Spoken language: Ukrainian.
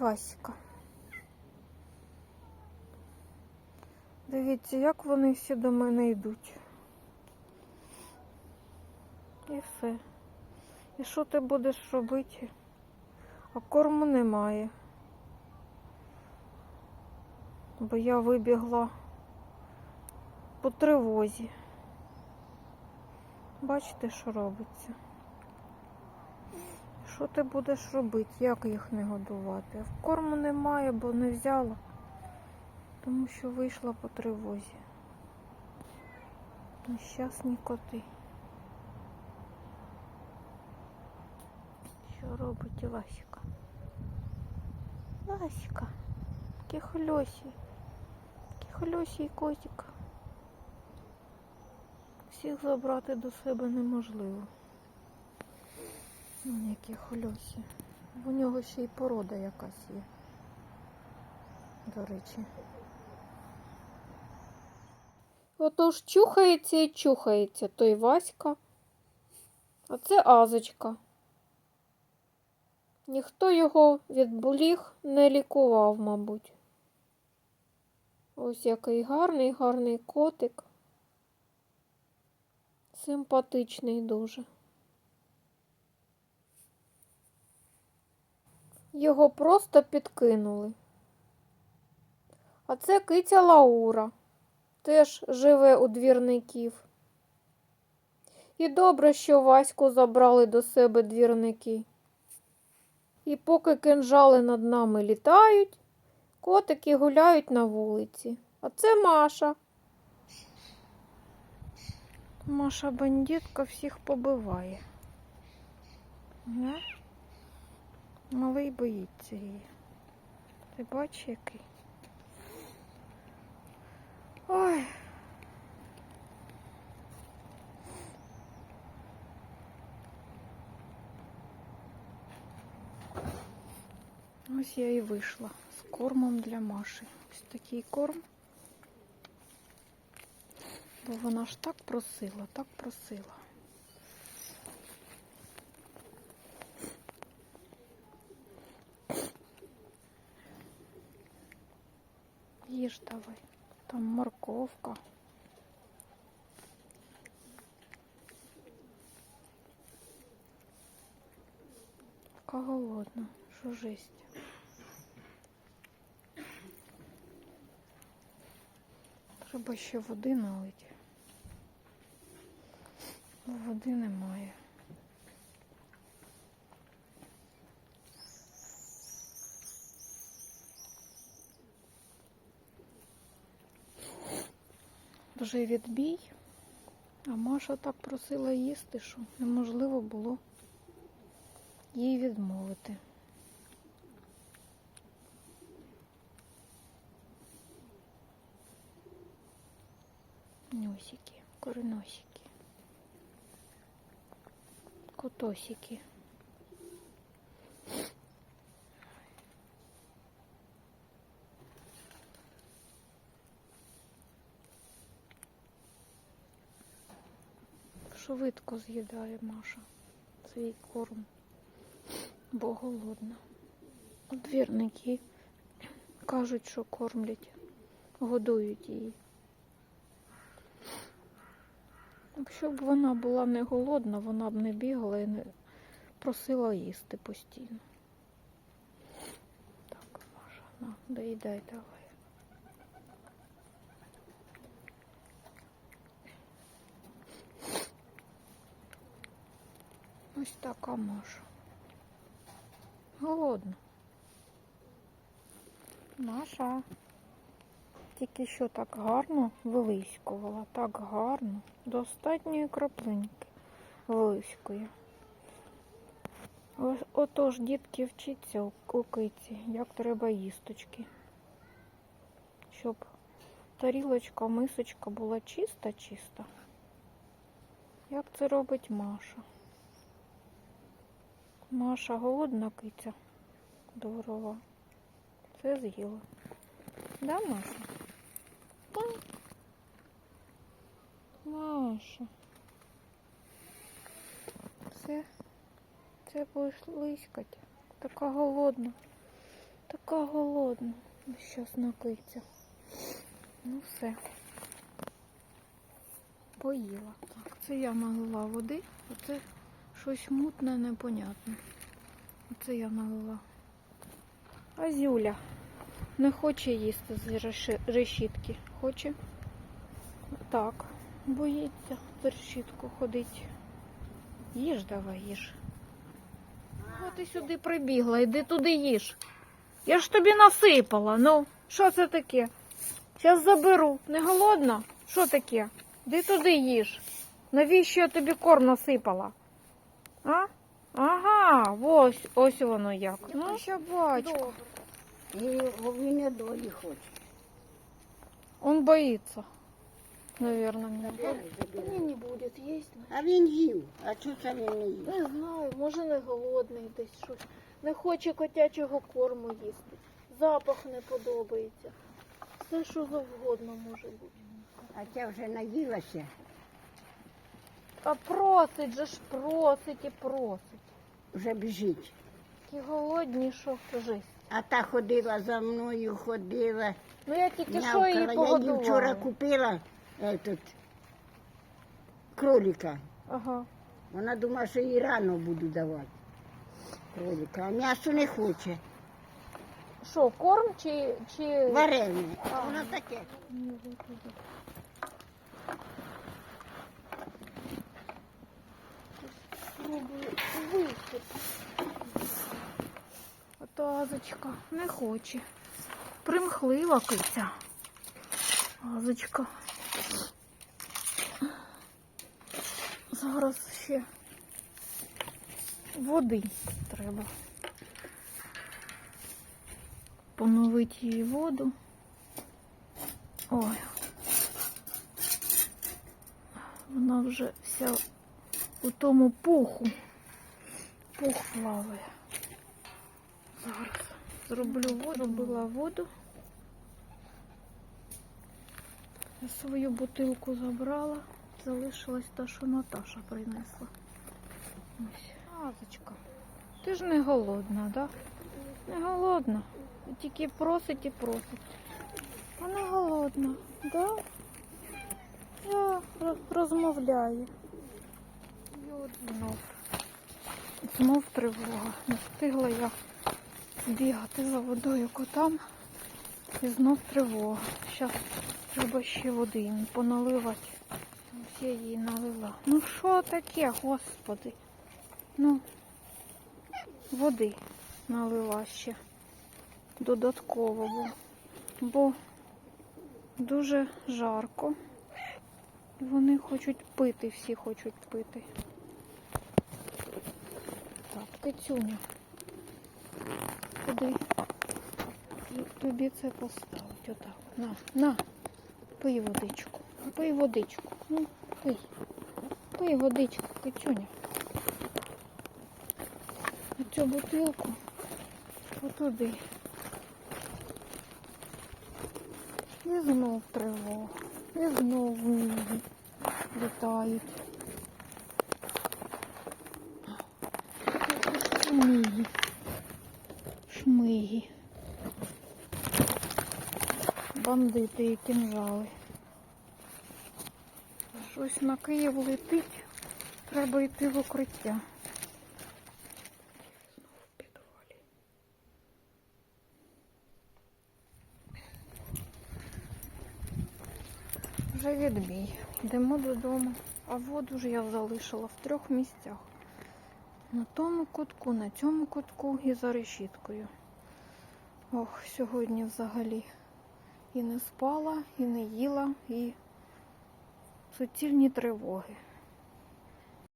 Васька. Дивіться, як вони всі до мене йдуть. І все. І що ти будеш робити? А корму немає. Бо я вибігла по тривозі. Бачите, що робиться? Що ти будеш робити? Як їх не годувати? В Корму немає, бо не взяла, тому що вийшла по тривозі. Нещасні коти. Що робить такий хльосій, такий хльосій котик. Всіх забрати до себе неможливо. Які хльосі. У нього ще й порода якась є. До речі. Отож чухається і чухається той Васька, а це Азочка. Ніхто його від боліг не лікував, мабуть. Ось який гарний, гарний котик. Симпатичний дуже. Його просто підкинули. А це киця Лаура. Теж живе у двірників. І добре, що Ваську забрали до себе двірники. І поки кинжали над нами літають, котики гуляють на вулиці. А це Маша. Маша бандитка всіх побиває. Да? Малий боїться її. Ти бачиш який? Ой. Ось я і вийшла з кормом для Маші. Ось такий корм. Бо вона ж так просила, так просила. Їж давай. Там морковка. Яка голодна, що жесть. Треба ще води налити. Води немає. Вже відбій, а Маша так просила їсти, що неможливо було їй відмовити. Носики, кореносики, котосики. Швидко з'їдає Маша свій корм, бо голодна. Двірники кажуть, що кормлять, годують її. Якщо б вона була не голодна, вона б не бігала і не просила їсти постійно. Так, Маша, на, доїдай давай. Ось така Маша. Голодна. Маша. Тільки що так гарно вилискувала, так гарно, до останньої краплинки вилискує. Отож, дітки, вчиться у у киці, як треба їсточки. Щоб тарілочка, мисочка була чиста-чиста. Як це робить Маша? Маша голодна киця. Здорово. Це з'їла. Да, Маша? Маша. Все. Це будеш лиськать. Така голодна. Така голодна. Щас накиться. Ну все. Поїла. Так, це я налила води, оце щось мутне, непонятне. Оце я налила. А Зюля не хоче їсти з решітки. Хоче? Так, боїться з решітку ходить. Їж давай, їж. Ага, ти сюди прибігла, йди туди їж. Я ж тобі насипала. Ну, що це таке? Зараз заберу. Не голодна? Що таке? Йди туди їж. Навіщо я тобі корм насипала? А? Ага, ось, ось воно як. Ну, собачка. І він не долі хоче. Он боится. Наверное, меня. Не, не будет есть. А він їв. А чого це він не їв? Не знаю, може не голодний десь щось. Не хоче котячого корму їсти. Запах не подобається. Все, що завгодно може бути. А ця вже наїлася. А просить же ж просить і просить. Вже біжить. Такі голодні, що жесть. А та ходила за мною, ходила. Ну я тільки що її Я їй вчора купила этот, кролика. Ага. Вона думає, що їй рано буду давати. Кролика. А м'ясо не хоче. Що, корм чи. чи... Варене. Воно таке. Спробую. Ото Азочка не хоче. Примхлива киця. Азочка. Зараз ще води треба. Поновити її воду. Ой. Вона вже вся у тому пуху. Пух плаває. Зараз зроблю воду, зробила воду. Я свою бутилку забрала. Залишилась та, що Наташа принесла. Ось. Азочка, ти ж не голодна, да? Не голодна. Тільки просить і просить. А не голодна, да? Я розмовляю. От знов. Знов тривога. Не встигла я бігати за водою котам. І знов тривога. Зараз треба ще води їм поналивати. Ось я її налила. Ну що таке, господи? Ну, води налила ще додатково, бо, бо дуже жарко. Вони хочуть пити, всі хочуть пити. Так, Кицюня. Куди? Тобі це поставить. Отак. На, на. Пий водичку. Пий водичку. Ну, пий. Пий водичку, Кицюня. А цю бутилку отуди. І знов тривога. І знов літають. Бандити і кінжали. Щось на Київ летить. Треба йти в укриття. Вже відбій. Йдемо додому. А воду ж я залишила в трьох місцях. На тому кутку, на цьому кутку і за решіткою. Ох, сьогодні взагалі і не спала, і не їла, і суцільні тривоги.